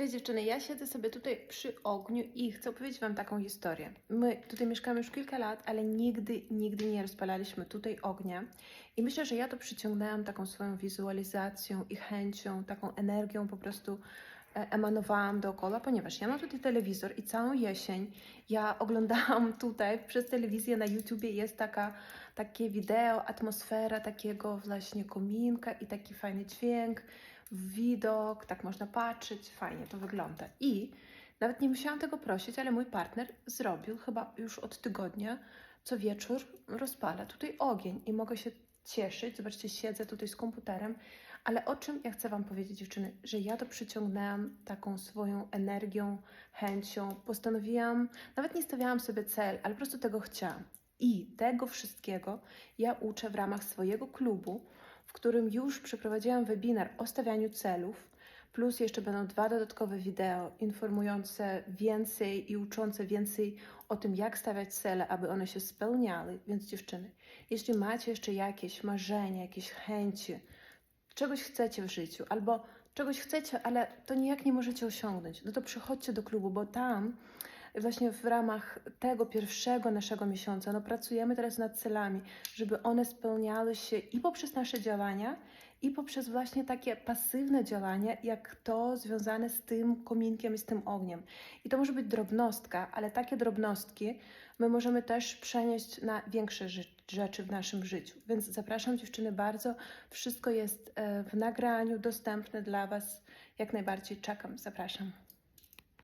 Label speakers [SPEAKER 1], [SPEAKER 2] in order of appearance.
[SPEAKER 1] Cześć dziewczyny, ja siedzę sobie tutaj przy ogniu i chcę opowiedzieć Wam taką historię. My tutaj mieszkamy już kilka lat, ale nigdy, nigdy nie rozpalaliśmy tutaj ognia. I myślę, że ja to przyciągnęłam taką swoją wizualizacją i chęcią, taką energią po prostu e, emanowałam dookoła, ponieważ ja mam tutaj telewizor i całą jesień ja oglądałam tutaj przez telewizję na YouTubie jest taka, takie wideo, atmosfera takiego właśnie kominka i taki fajny dźwięk, widok, tak można patrzeć, fajnie to wygląda. I nawet nie musiałam tego prosić, ale mój partner zrobił chyba już od tygodnia, co wieczór rozpala tutaj ogień i mogę się cieszyć. Zobaczcie, siedzę tutaj z komputerem, ale o czym ja chcę Wam powiedzieć, dziewczyny, że ja to przyciągnęłam taką swoją energią, chęcią. Postanowiłam, nawet nie stawiałam sobie cel, ale po prostu tego chciałam. I tego wszystkiego ja uczę w ramach swojego klubu, w którym już przeprowadziłam webinar o stawianiu celów, plus jeszcze będą dwa dodatkowe wideo informujące więcej i uczące więcej o tym, jak stawiać cele, aby one się spełniały. Więc dziewczyny, jeśli macie jeszcze jakieś marzenia, jakieś chęci, czegoś chcecie w życiu, albo czegoś chcecie, ale to nijak nie możecie osiągnąć, no to przychodźcie do klubu, bo tam właśnie w ramach tego pierwszego naszego miesiąca, no pracujemy teraz nad celami, żeby one spełniały się i poprzez nasze działania, i poprzez właśnie takie pasywne działania, jak to związane z tym kominkiem i z tym ogniem. I to może być drobnostka, ale takie drobnostki my możemy też przenieść na większe rzeczy w naszym życiu. Więc zapraszam dziewczyny bardzo. Wszystko jest e, w nagraniu, dostępne dla Was. Jak najbardziej czekam. Zapraszam.